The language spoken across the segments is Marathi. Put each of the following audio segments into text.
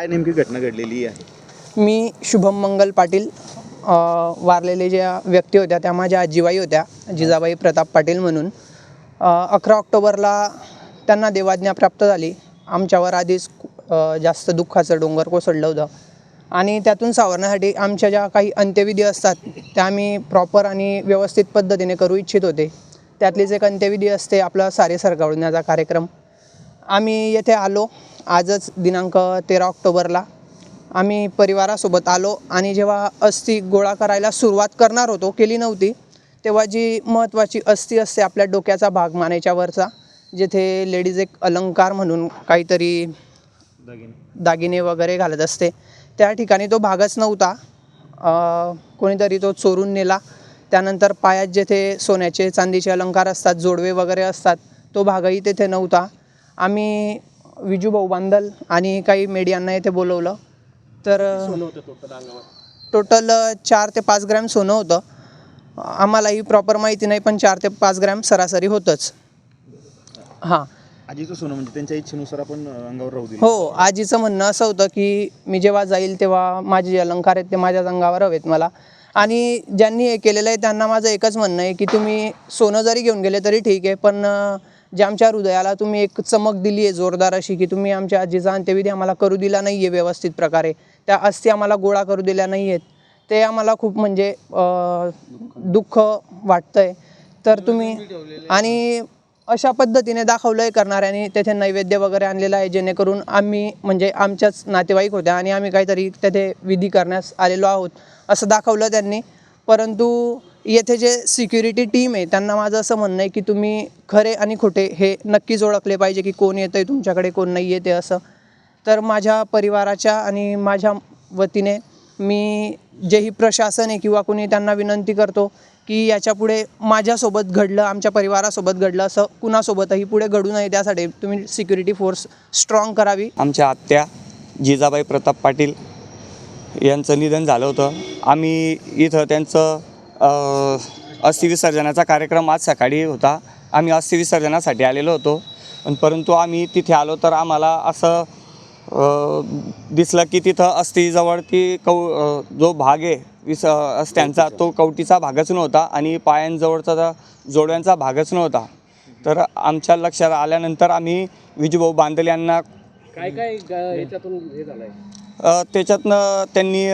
काय नेमकी घटना घडलेली आहे? मी शुभम मंगल पाटील अ, वारलेले ज्या व्यक्ती होत्या त्या माझ्या आजीबाई होत्या जिजाबाई प्रताप पाटील म्हणून. अकरा ऑक्टोबरला त्यांना देवाज्ञा प्राप्त झाली. आमच्यावर आधीच अ, जास्त दुःखाचं डोंगर कोसळलं होतं. आणि त्यातून सावरण्यासाठी आमच्या ज्या काही अंत्यविधी असतात त्या आम्ही प्रॉपर आणि व्यवस्थित पद्धतीने करू इच्छित होते. त्यातलीच एक अंत्यविधी असते आपला सारे सरगावण्याचा कार्यक्रम. आम्ही येथे आलो. आजच दिनांक तेरा ऑक्टोबरला आम्ही परिवारासोबत आलो आणि जेव्हा अस्थि गोळा करायला सुरुवात करणार होतो केली नव्हती तेव्हा जी महत्त्वाची अस्थि असते आपल्या डोक्याचा भाग मानेच्या वरचा जेथे लेडीज एक अलंकार म्हणून काहीतरी दागिने. वगैरे घालत असते त्या ठिकाणी तो भागच नव्हता. कोणीतरी तो चोरून नेला. त्यानंतर पायात जेथे सोन्याचे चांदीचे अलंकार असतात जोडवे वगैरे असतात तो भागही तेथे नव्हता. आम्ही विजूभाऊ बांदल आणि काही मीडियांना येथे बोलवलं. तर टोटल चार ते पाच ग्रॅम सोनं होतं. आम्हालाही प्रॉपर माहिती नाही पण चार ते पाच ग्रॅम सरासरी होतंच. हां. आजीचं सोनं म्हणजे त्यांच्या इच्छेनुसार आपण अंगावर राहू हो आजीचं म्हणणं असं होतं की मी जेव्हा जाईल तेव्हा माझे जे अलंकार आहेत ते माझ्याच अंगावर हवेत मला. आणि ज्यांनी हे केलेलं आहे त्यांना माझं एकच म्हणणं आहे की तुम्ही सोनं जरी घेऊन गेले तरी ठीक आहे पण जे आमच्या हृदयाला तुम्ही एक चमक दिली आहे जोरदार अशी की तुम्ही आमच्या आजीचा अंत्यविधी आम्हाला करू दिला नाही आहे व्यवस्थित प्रकारे. त्या अस्थी आम्हाला गोळा करू दिल्या नाही आहेत ते आम्हाला खूप म्हणजे दुःख वाटतं आहे तर तुम्ही आणि अशा पद्धतीने दाखवलं आहे करणाऱ्यांनी तेथे नैवेद्य वगैरे आणलेलं आहे जेणेकरून आम्ही म्हणजे आमच्याच नातेवाईक होत्या आणि आम्ही काहीतरी तेथे विधी करण्यास आलेलो आहोत असं दाखवलं त्यांनी. परंतु येथे जे सिक्युरिटी टीम आहे त्यांना माझं असं म्हणणं आहे की तुम्ही खरे आणि खोटे हे नक्कीच ओळखले पाहिजे की कोण येतं आहे तुमच्याकडे कोण नाही येते असं. तर माझ्या परिवाराच्या आणि माझ्या वतीने मी जेही प्रशासन आहे किंवा कोणी त्यांना विनंती करतो की याच्यापुढे माझ्यासोबत घडलं आमच्या परिवारासोबत घडलं असं कुणासोबतही पुढे घडू नये त्यासाठी तुम्ही सिक्युरिटी फोर्स स्ट्रॉंग करावी. आमच्या आत्या जिजाबाई प्रताप पाटील यांचं निधन झालं होतं. आम्ही इथं त्यांचं अस्थिविसर्जनाचा कार्यक्रम आज सकाळी होता. आम्ही अस्थिविसर्जनासाठी आलेलो होतो. परंतु आम्ही तिथे आलो तर आम्हाला असं दिसलं की तिथं अस्थिजवळ ती कौ जो भाग आहे विस अस्त्यांचा तो कवटीचा भागच नव्हता आणि पायांजवळचा जोड्यांचा भागच नव्हता. तर आमच्या लक्षात आल्यानंतर आम्ही विजूभाऊ बांदल यांना काय काय याच्यातून हे झालं आहे त्याच्यातनं त्यांनी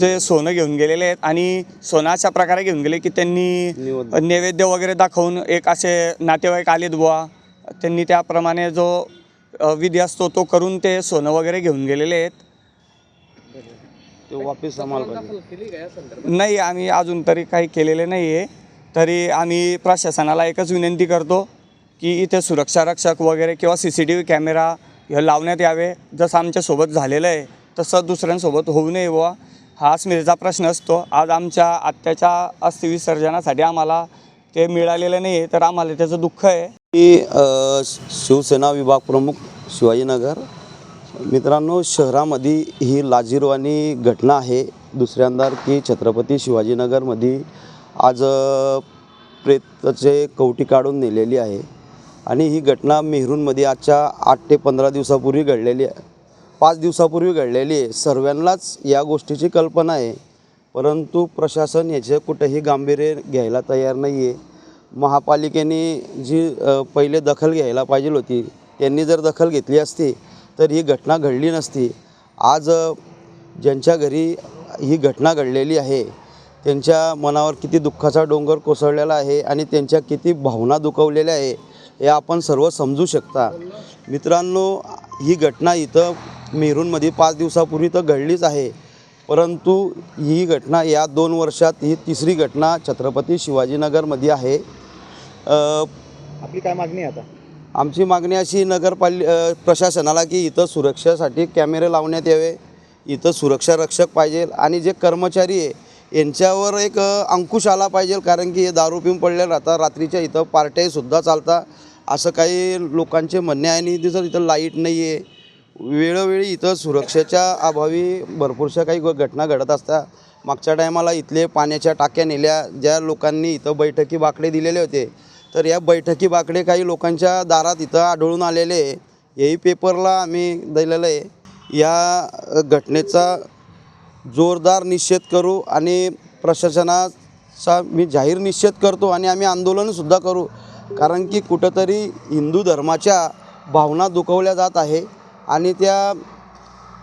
जे सोनं घेऊन गेलेले आहेत आणि सोनं अशा प्रकारे घेऊन गेले की त्यांनी नैवेद्य. वगैरे दाखवून एक असे नातेवाईक आलेत बुवा. त्यांनी त्याप्रमाणे जो विधी असतो तो करून ते सोनं वगैरे घेऊन गेलेले आहेत. नाही आम्ही अजून तरी काही केलेले नाही आहे तरी आम्ही प्रशासनाला एकच विनंती करतो की इथे सुरक्षा रक्षक वगैरे किंवा C C T V camera हे लावण्यात यावे. जसं आमच्यासोबत झालेलं आहे तसं दुसऱ्यांसोबत होऊ नये व हा स्मृतीचा प्रश्न असतो. आज आमच्या आत्याच्या अस्थिविसर्जनासाठी आम्हाला ते मिळालेलं नाही आहे तर आम्हाला त्याचं दुःख आहे. मी शिवसेना विभाग प्रमुख शिवाजीनगर. मित्रांनो शहरामध्ये ही लाजीरवाणी घटना आहे. दुसऱ्यांदा की छत्रपती शिवाजीनगरमध्ये आज प्रेताचे कवटी काढून नेलेली आहे. आणि ही घटना मेहरूनमध्ये आजच्या आठ ते पंधरा दिवसापूर्वी घडलेली आहे. पाच दिवसापूर्वी घडलेली आहे. सर्वांनाच या गोष्टीची कल्पना आहे. परंतु प्रशासन याचे कुठेही गांभीर्य घ्यायला तयार नाही आहे महापालिकेने जी पहिले दखल घ्यायला पाहिजे होती त्यांनी जर दखल घेतली असती तर ही घटना घडली नसती. आज ज्यांच्या घरी ही घटना घडलेली आहे त्यांच्या मनावर किती दुःखाचा डोंगर कोसळलेला आहे आणि त्यांच्या किती भावना दुखवलेल्या आहे हे आपण सर्व समजू शकता. मित्रांनो ही घटना इथं मेरूनमध्ये पाच दिवसापूर्वी तर घडलीच आहे. परंतु ही घटना या दोन वर्षात ही तिसरी घटना छत्रपती शिवाजीनगरमध्ये आहे. आपली काय मागणी आता? आमची मागणी अशी नगरपालि प्रशासनाला की इथं सुरक्षेसाठी कॅमेरे लावण्यात यावे इथं सुरक्षा रक्षक पाहिजे आणि जे कर्मचारी आहे यांच्यावर एक अंकुश आला पाहिजे कारण की हे दारू पिऊन पडले राहतात रात्रीच्या इथं पार्ट्यासुद्धा चालतात. असं काही लोकांचे म्हणणे आहे आणि जर इथं लाइट नाही आहे वेळोवेळी इथं सुरक्षेच्या अभावी भरपूरशा काही घटना घडत असतात मागच्या टायमाला इथले पाण्याच्या टाक्या नेल्या ज्या लोकांनी इथं बैठकी बाकडे दिलेले होते. तर या बैठकी बाकडे काही लोकांच्या दारात इथं आढळून आलेले. हेही पेपरला आम्ही दिलेलं आहे. या घटनेचा जोरदार निषेध करू आणि प्रशासनाचा मी जाहीर निषेध करतो आणि आम्ही आंदोलनसुद्धा करू. कारण की कुठंतरी हिंदू धर्माच्या भावना दुखवल्या जात आहे. आणि त्या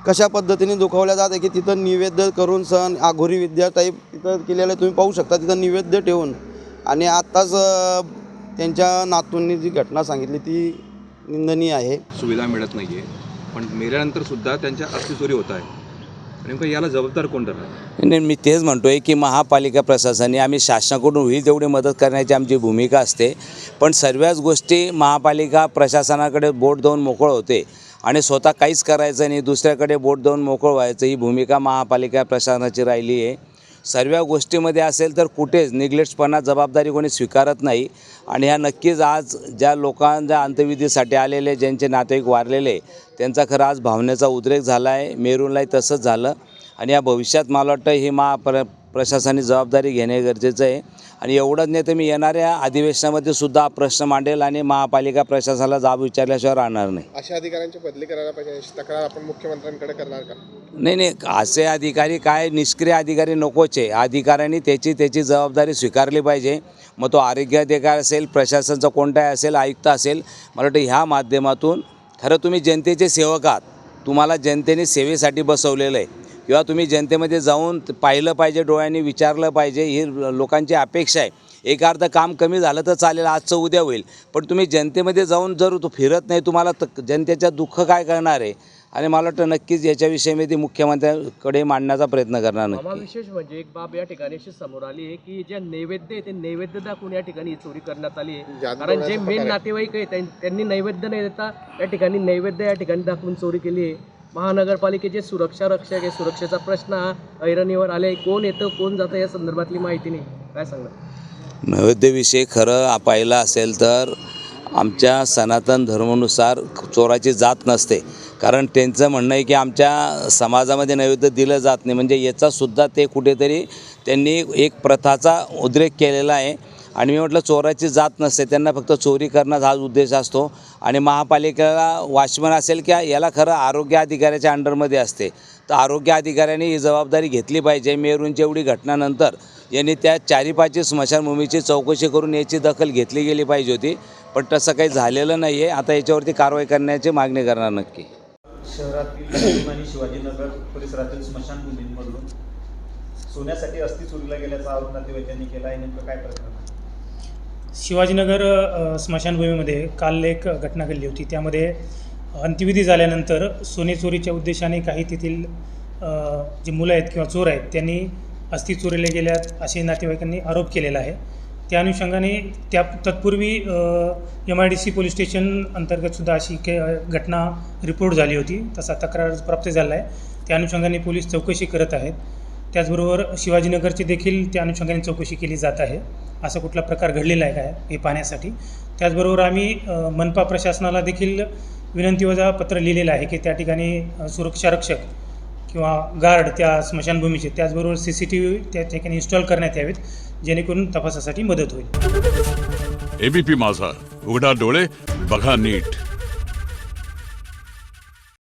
कशा पद्धतीने दुखवल्या जात आहे की तिथं निवेद्य करून सण आघोरी विद्या टाईप तिथं केलेलं आहे. तुम्ही पाहू शकता तिथं निवेद्य ठेवून. आणि आत्ताच त्यांच्या नातूंनी जी घटना सांगितली ती निंदनीय आहे. सुविधा मिळत नाही आहे पण मेल्यानंतर सुद्धा त्यांच्या अस्थि चोरी होत आहे नेमकं याला जबाबदार कोण ठरणार नाही मी तेच म्हणतो आहे की महापालिका प्रशासनाने आम्ही शासनाकडून होईल तेवढी मदत करण्याची आमची भूमिका असते. पण सर्वच गोष्टी महापालिका प्रशासनाकडे बोट देऊन मोकळ होते. आणि स्वतः काहीच करायचं नाही. दुसऱ्याकडे बोट देऊन मोकळ व्हायचं. ही भूमिका महापालिका प्रशासनाची राहिली आहे. सर्व गोष्टीमध्ये असेल तर कुठेच निग्लेक्टपणा जबाबदारी कोणी स्वीकारत नाही. आणि ह्या नक्कीच आज ज्या लोकांच्या अंत्यविधीसाठी आलेले ज्यांचे नातेवाईक वारलेले त्यांचा खरं आज भावनेचा उद्रेक झाला आहे. मेरूनलाही तसंच झालं. आणि या भविष्यात मला वाटतं ही महाप्र प्रशासनाने जबाबदारी घेणे गरजेचं आहे. आणि एवढंच नाही तर मी येणाऱ्या अधिवेशनामध्ये सुद्धा हा प्रश्न मांडेल आणि महापालिका प्रशासनाला जाब विचारल्याशिवाय राहणार नाही. अशा अधिकाऱ्यांची बदली करायला पाहिजे. अशी तक्रार आपण मुख्यमंत्र्यांकडे करणार का? नाही नाही. असे अधिकारी काय निष्क्रिय अधिकारी नकोच. आहे अधिकाऱ्यांनी त्याची त्याची जबाबदारी स्वीकारली पाहिजे. मग तो आरोग्य अधिकारी असेल प्रशासनचा कोणताही असेल आयुक्त असेल मला वाटतं ह्या माध्यमातून खरं तुम्ही जनतेचे सेवक आहात. तुम्हाला जनतेने सेवेसाठी बसवलेलं आहे. किंवा तुम्ही जनतेमध्ये जाऊन त- पाहिलं पाहिजे डोळ्यांनी विचारलं पाहिजे ही लोकांची अपेक्षा आहे. एक अर्ध काम कमी झालं तर चालेल आजचं उद्या होईल. पण तुम्ही जनतेमध्ये जाऊन जर तो फिरत नाही तुम्हाला तर जनतेच्या दुःख काय करणार आहे? आणि मला वाटतं नक्कीच याच्याविषयी मी ती मुख्यमंत्र्यांकडे मांडण्याचा प्रयत्न करणार नक्की. विशेष म्हणजे एक बाब या ठिकाणी अशी समोर आली आहे की जे नैवेद्य आहे ते नैवेद्य दाखवून या ठिकाणी ही चोरी करण्यात आली आहे. कारण जे मेन. नातेवाईक आहे त्यां- त्यांनी नैवेद्य नाही देता या ठिकाणी नैवेद्य या ठिकाणी दाखवून चोरी केली आहे. महानगरपालिकेचे सुरक्षा रक्षक आहे. सुरक्षेचा प्रश्न हा ऐरणीवर आले. कोण येतं कोण जातं या संदर्भातली माहिती नाही. काय सांगणार? नैवेद्यविषयी खरं पाहिलं असेल तर आमच्या सनातन धर्मानुसार चोराची जात नसते. कारण त्यांचं म्हणणं आहे की आमच्या समाजामध्ये नैवेद्य दिलं जात नाही. म्हणजे याचासुद्धा ते कुठेतरी त्यांनी एक प्रथाचा उद्रेक केलेला आहे. आणि मी म्हटलं चोराची जात नसते त्यांना फक्त चोरी करणं हाच उद्देश असतो. आणि महापालिकेला वॉचमन असेल की याला खरं आरोग्य अधिकाऱ्याच्या अंडरमध्ये असते तर आरोग्य अधिकाऱ्यांनी ही जबाबदारी घेतली पाहिजे. मेरूंची एवढी घटनानंतर यांनी त्या चारी पाचही स्मशानभूमीची चौकशी करून याची दखल घेतली गेली पाहिजे होती पण तसं काही झालेलं नाही आहे आता याच्यावरती कारवाई करण्याची मागणी करणार नक्की. शहरातील आणि शिवाजीनगर परिसरातील स्मशानभूमींमधून सोन्यासाठी अस्थि चोरीला गेल्याचा आरोप नातेवाईकांनी केला आहे. नेमकं काय प्रकरण आहे? शिवाजीनगर स्मशानभूमीमध्ये काल एक घटना घडली होती. त्यामध्ये अंत्यविधी झाल्यानंतर सोने चोरीच्या उद्देशाने काही तेथील जे मुलं आहेत किंवा चोर आहेत त्यांनी अस्थि चोरीला गेल्यात असे नातेवाईकांनी आरोप केलेला आहे. त्या अनुषंगाने त्या तत्पूर्वी M I D C police station अंतर्गतसुद्धा अशी के घटना रिपोर्ट झाली होती. तसा तक्रार प्राप्त झाला आहे त्या अनुषंगाने पोलीस चौकशी करत आहेत. त्याचबरोबर शिवाजीनगरची देखील त्या अनुषंगाने चौकशी केली जात आहे. असा कुठला प्रकार घडलेला आहे काय हे पाहण्यासाठी? त्याचबरोबर आम्ही मनपा प्रशासनाला देखील विनंतीवजा पत्र लिहिलेलं आहे की त्या ठिकाणी सुरक्षारक्षक सुरक्षा रक्षक किंवा गार्ड त्या स्मशानभूमीचे त्याचबरोबर सी सी टी व्ही त्या ठिकाणी इन्स्टॉल करण्यात यावेत जेणेकरून तपासासाठी मदत होईल. एबीपी माझा उघडा डोळे बघा नीट.